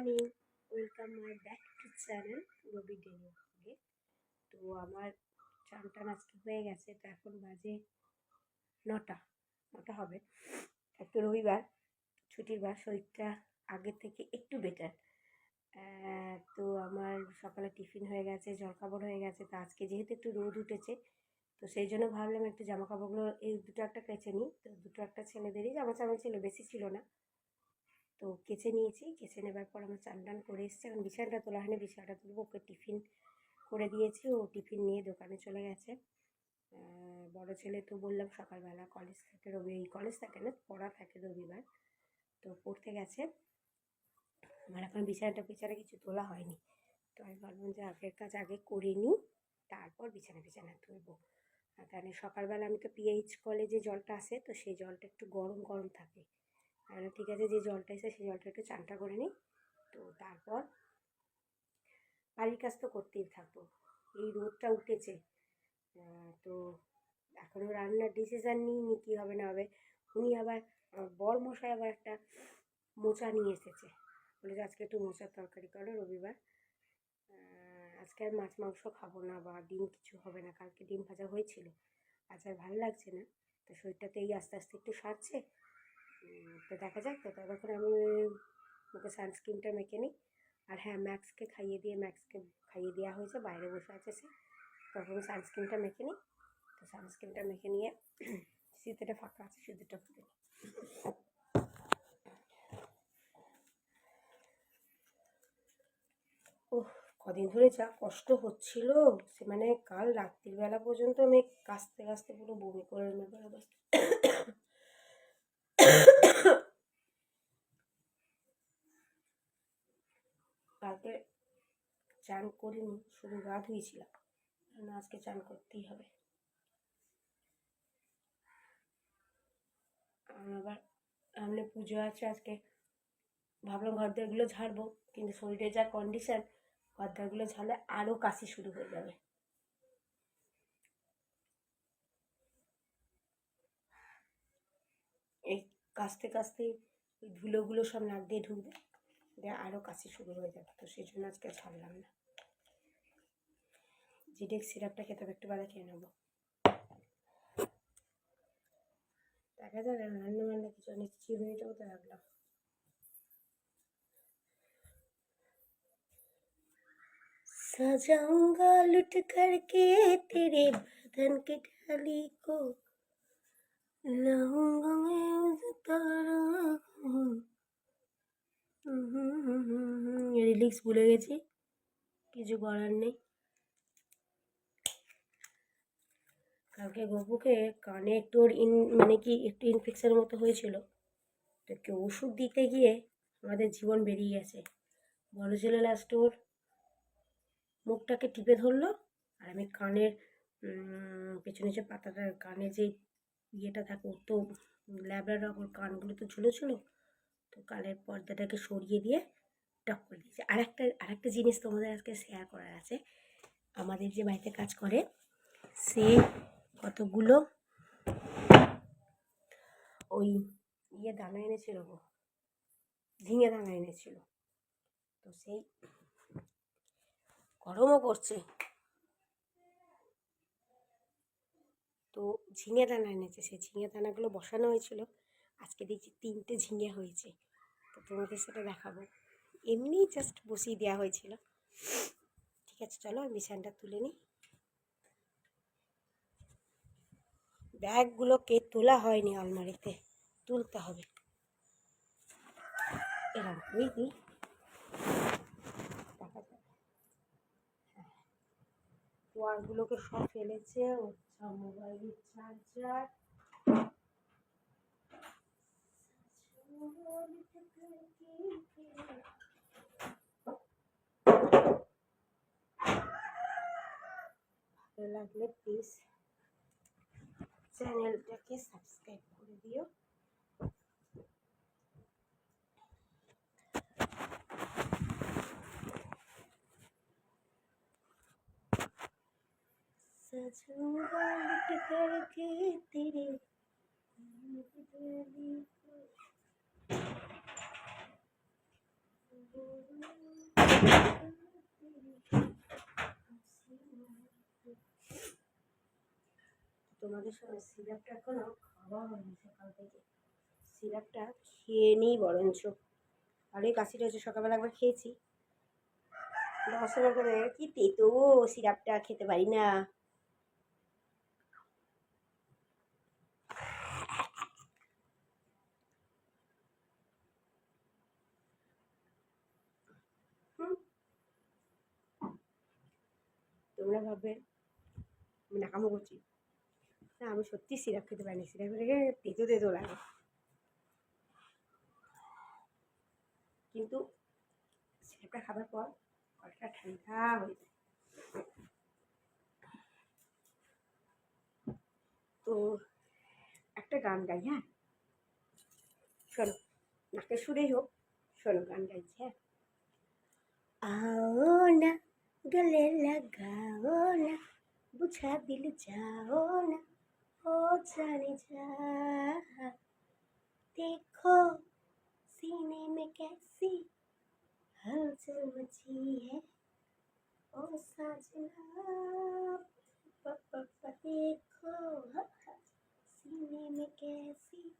Morning welcome my back to channel Rabi daily তো আমার চান টান আজকে হয়ে গেছে, তো এখন বাজে নটা নটা হবে। একটু রবিবার, ছুটির বার শরীরটা আগের থেকে একটু বেটার তো আমার সকালে টিফিন হয়ে গেছে, জলখাবার হয়ে গেছে, তো আজকে যেহেতু একটু রোদ উঠেছে, তো সেই জন্য ভাবলাম একটু জামা কাপড়গুলো এই দুটো একটা কেচে নিই। তো দুটো একটা ছেলেদেরই জামা চামা ছিল, বেশি ছিল না। তো কেচে নিয়েছি। কেচে নেবার পর আমার চান টান করে এসছে। এখন বিছানাটা তোলা হয়নি, বিছানাটা তুলবো। ওকে টিফিন করে দিয়েছি। ও টিফিন নিয়ে দোকানে চলে গেছে। বড় ছেলে তো বললাম সকালবেলা কলেজ থাকে রবি কলেজ থাকে না, পড়া থাকে রবিবার। তো পড়তে গেছে। আমার এখন বিছানাটা, বিছানা কিছু তোলা হয়নি। তো আমি ভাবলাম যে আগের কাজ আগে করে নিই, তারপর বিছানা বিছানা তুলবো। কারণ সকালবেলা আমি তো পিএইচ কলেজে জলটা আসে, তো সেই জলটা একটু গরম গরম থাকে। আর ঠিক আছে, যে জলটা এসে সেই জলটা একটু চানটা করে নিই। তো তারপর বাড়ির কাজ তো করতেই থাকব। এই রোদটা উঠেছে। তো এখনও রান্নার ডিসিশান নিইনি কী হবে না হবে। উনি আবার বর মশাই আবার একটা মোচা নিয়ে এসেছে। বলে যে আজকে একটু মোচার তরকারি করো রবিবার। আজকে আর মাছ মাংস খাব না বা ডিম কিছু হবে না। কালকে ডিম ভাজা হয়েছিল। আজ আর ভালো লাগছে না। তো শরীরটা তো এই আস্তে আস্তে একটু সারছে। তো দেখা যাক, তো ততক্ষণ আমি মুখে সানস্ক্রিনটা মেখে নিই। আর হ্যাঁ ম্যাক্সকে খাইয়ে দিয়ে ম্যাক্সকে খাইয়ে দেওয়া হয়েছে, বাইরে বসে আছে সে। তখন সানস্ক্রিনটা মেখে নিই। তো সানস্ক্রিনটা মেখে নিয়ে শীতেটা ফাঁকা আছে, শীতেরটা ফুটে নিই। ওহ কদিন ধরে যা কষ্ট হচ্ছিল, সে মানে কাল রাত্রিবেলা পর্যন্ত আমি কাস্তে কাস্তে পুরো বমি করে নেবার অবস্থা কালকে চান করিনি, শুধু গা ধুয়েছিলাম আজকে চান করতেই হবে। আবার সামনে পুজো আছে, আজকে ভাবলাম ঘরদারগুলো ঝাড়বো, কিন্তু শরীরের যা কন্ডিশান ঘরদারগুলো ঝাড়লে আরও কাশি শুরু হয়ে যাবে। এই কাশতে কাস্তে ওই ধুলোগুলো সব নাক দিয়ে ঢুকবে, দিয়ে আরও কাশি শুরু হয়ে যাবে, তো সেই জন্য আজকে ছাড়লাম না। জিডেক সিরাপটা খেতে হবে একটু বেলা খেয়ে নেবো দেখা যাবে রান্না বান্না কিছু অনেক চিরুনিটাও তো রাখলাম सजाऊंगा लुट करके तेरे बदन की डाली को लाऊंगा मैं उस तारा রিলিক্স ভুলে গেছি কিছু করার নেই কালকে কানে একটু ওর ইন মানে কি একটু ইনফেকশান মতো হয়েছিল। তো কেউ ওষুধ দিতে গিয়ে আমাদের জীবন বেরিয়ে গেছে। বড় ছেলে লাস্ট ওর মুখটাকে টিপে ধরলো আর আমি কানের পেছনে যে পাতাটা, কানে যে ইয়েটা থাকে ওর তো ল্যাবড়া ওর কানগুলো তো ঝুলো ছিল। তো কানের পর্দাটাকে সরিয়ে দিয়ে টক করে দিয়েছে। আর একটা আর একটা জিনিস তোমাদের আজকে শেয়ার করার আছে। আমাদের যে বাড়িতে কাজ করে, সে কতগুলো? ওই ইয়ে দানা এনেছিল গো, ঝিঙে দানা এনেছিল। তো সেই গরমও করছে তো ঝিঙে দানা এনেছে, সেই ঝিঙে দানাগুলো বসানো হয়েছিল। আজকে দেখছি তিনটে ঝিঙে হয়েছে। তো তোমাদের সেটা দেখাবো। এমনি জাস্ট বসিয়ে দেওয়া হয়েছিল। ঠিক আছে, চলো আমি বিছানটা তুলে নিই। ব্যাগগুলোকে তোলা হয়নি আলমারিতে, তুলতে হবে। এরকম বুঝলি দেখা যাবে হ্যাঁ। ওয়ারগুলোকে সব ফেলেছে ওর মোবাইলের চার্জার। লাগলে প্লিজ চ্যানেলটাকে সাবস্ক্রাইব করে দিও सजूंगा लुट करके तेरे তোমাদের সঙ্গে সিরাপটা এখনও খাওয়া হয়নি সকাল থেকে। সিরাপটা খেয়ে নিই বরঞ্চ। এই কাশিটা হচ্ছে সকালবেলা একবার খেয়েছি। রসনা করে, কি তেতো সিরাপটা খেতে পারি না। তোমরা ভাববে, আমি নাকামো করছি। না আমি সত্যি সিরাপ খেতে পারি না সিরাপ রেখে তেতো তেতো লাগে কিন্তু সিরাপটা খাবার পর গলাটা ঠান্ডা হয়ে যায় তো একটা গান গাই হ্যাঁ শোনো নাকের সুরেই হোক শোনো গান গাইছি হ্যাঁ आओ ना गले लगाओ ना बुझा दिल जाओ ना ओ जाने जा देखो सीने में कैसी हलचल मची है ओ साजना प- प- प- देखो सीने में कैसी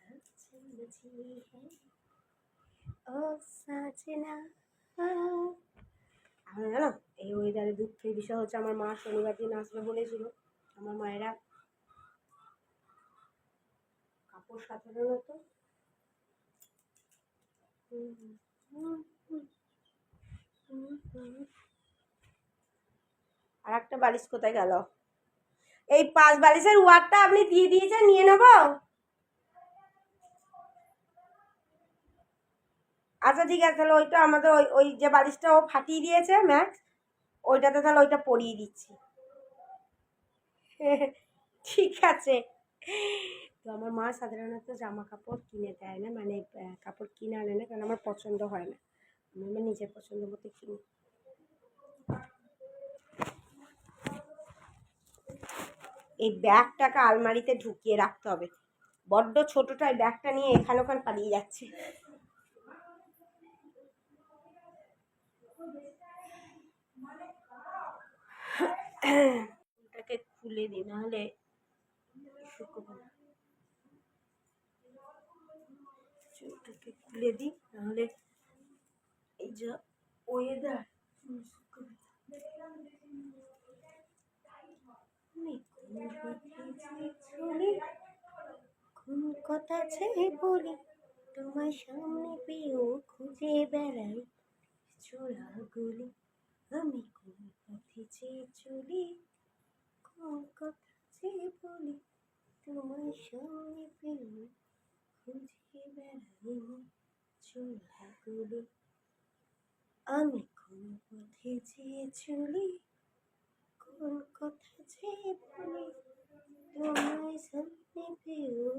हलचल मची है ও সাজনা আমি জানো এই ওয়েদারে দুঃখের বিষয় হচ্ছে আমার মা শনিবার দিন আসবে বলেছিল আমার মায়েরা কাপড় সাধারণত আর একটা বালিশ কোথায় গেল? এই পাঁচ বালিশের ওয়ারটা আপনি দিয়ে দিয়েছেন, নিয়ে নেব? আচ্ছা ঠিক আছে, তাহলে ওইটা আমাদের ওই ওই যে বালিশটা ও ফাটিয়ে দিয়েছে, ম্যাক্স, ওইটাতে তাহলে ওইটা পরিয়ে দিচ্ছি। ঠিক আছে। তো আমার মা সাধারণত জামা কাপড় কিনে দেয় না মানে কাপড় কিনে আনে না, কারণ আমার পছন্দ হয় না। আমি আমার নিজের পছন্দ মতো কিনি। এই ব্যাগটাকে আলমারিতে ঢুকিয়ে রাখতে হবে। বড্ড ছোটোটা এই ব্যাগটা নিয়ে এখানে ওখানে পালিয়ে যাচ্ছে। খুলে দিই, নাহলে শুকোবে না। চুলটাকে খুলে দিই, নাহলে এই যে ওয়েদার কোন কথা ছেড়ে বলি, তোমার সামনে পেয়েও খুঁজে বেড়াই চোরাগুলি। আমি কোন পথে চেয়ে চলি কথা চেয়ে বলি তোমার সামনে পেয়েও খুঁজে বেড়াই চোরাগুলি আমি কোন পথে চেয়ে চলি, কোন কথা চেয়ে বলি তোমার সামনে পেয়েও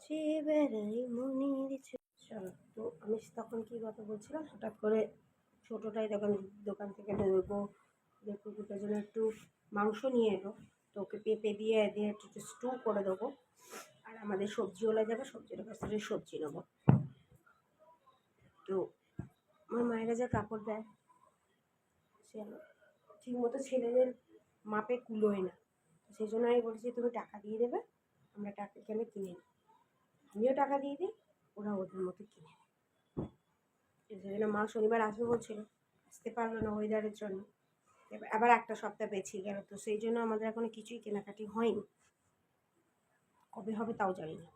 চেয়ে বেড়াই মনের চলো তো আমি তখন কি কথা বলছিলাম? হঠাৎ করে ছোটোটাই তখন দোকান থেকে দেখব দেখব দুটোর জন্য একটু মাংস নিয়ে এলো। তো ওকে পেঁপে দিয়ে দিয়ে একটু স্টু করে দেবো। আর আমাদের সবজিওয়ালা যাবে, সবজির কাছ সবজি নেব। তো আমার মায়েরা যা কাপড় দেয়, সে ঠিক মতো ছেলেদের মাপে কুলোয় না। সেই জন্য আমি বলছি, তুমি টাকা দিয়ে দেবে, আমরা টাকা এখানে কিনে নিই। আমিও টাকা দিয়ে দিই, ওরা ওদের মতো কিনে নেয়। সেই জন্য মা শনিবার আসবে বলছিল, আসতে পারল না ওয়েদারের জন্য। আবার একটা সপ্তাহ পেছিয়ে গেল। তো সেই জন্য আমাদের এখনও কিছুই কেনাকাটি হয়নি। কবে হবে তাও জানি না।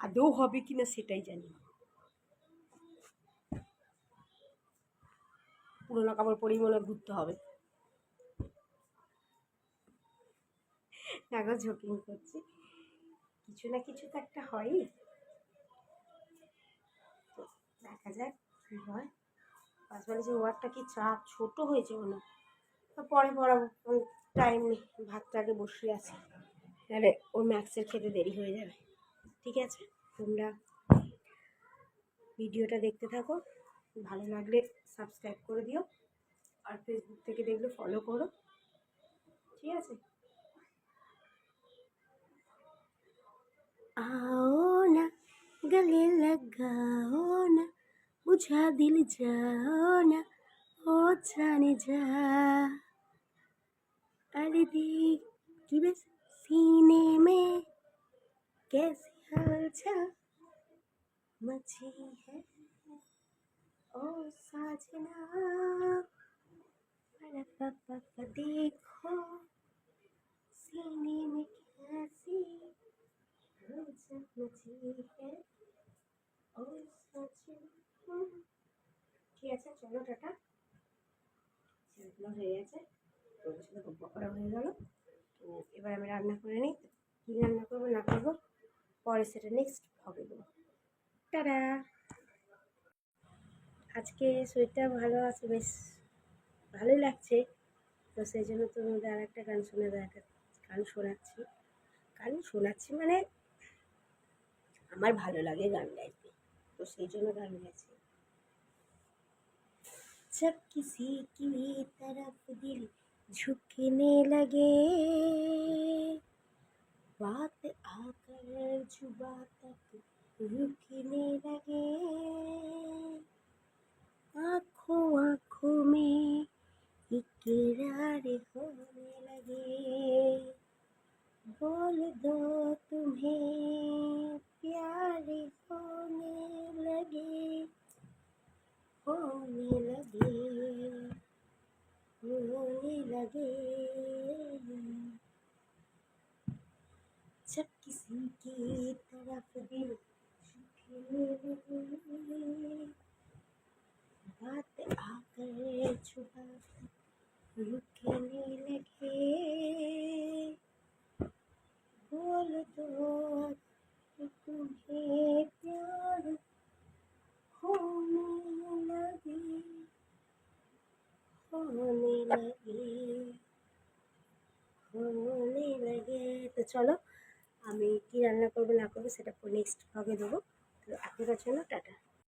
আদৌ হবে কি না সেটাই জানি না। পুরোনো কাপড় পরেই মনে ঘুরতে হবে। দেখো ঝোকিং করছি। কিছু না কিছু তো একটা হয়ই। দেখা যাক কী হয়। পাঁচবারে যে ওয়ারটা কি চাপ, ছোট হয়েছে মনে হয়। তো পরে পড়াবো টাইম নেই ভাতটা আগে বসিয়ে আছে তাহলে ওর ম্যাক্সের খেতে দেরি হয়ে যাবে ঠিক আছে তোমরা ভিডিওটা দেখতে থাকো ভালো লাগলে সাবস্ক্রাইব করে দিও আর ফেসবুক থেকে দেখলে ফলো করো ঠিক আছে आओ ना गले लगाओ ना बुझा दिल जाना ओ जाने जा अलदी कि बस सीने में कैसे हलचल मची है? ओ साजना देखो, सीने में कैसी हलचल मची है? ओ साजना ঠিক আছে চলো টাটা ব্লগ হয়ে তোমাদের সাথে গল্প করা হয়ে গেল তো এবার আমি রান্না করে নিই কী রান্না করবো না করবো পরে সেটা নেক্সট হবে দেবো টাটা আজকে শরীরটা ভালো আছে বেশ ভালোই লাগছে তো সেই জন্য তোমাদের আর একটা গান শোনা দেয় একটা গান শোনাচ্ছি গান শোনাচ্ছি মানে আমার ভালো লাগে গান গাইতে তো সেই জন্য গান গাইছি जब किसी की तरफ दिल झुकने लगे बात आकर जुबा तक रुकने लगे आंखों आंखों में इकरार होने लगे बोल दो तुम्हें प्यार होने लगे। जब किसी की तरफ़ दिल बात आकर छुपा रुकने लगे। চলো, আমি কি রান্না করব না করব সেটা নেক্সট ভাবে দেবো। তো এখনকার জন্য টাটা।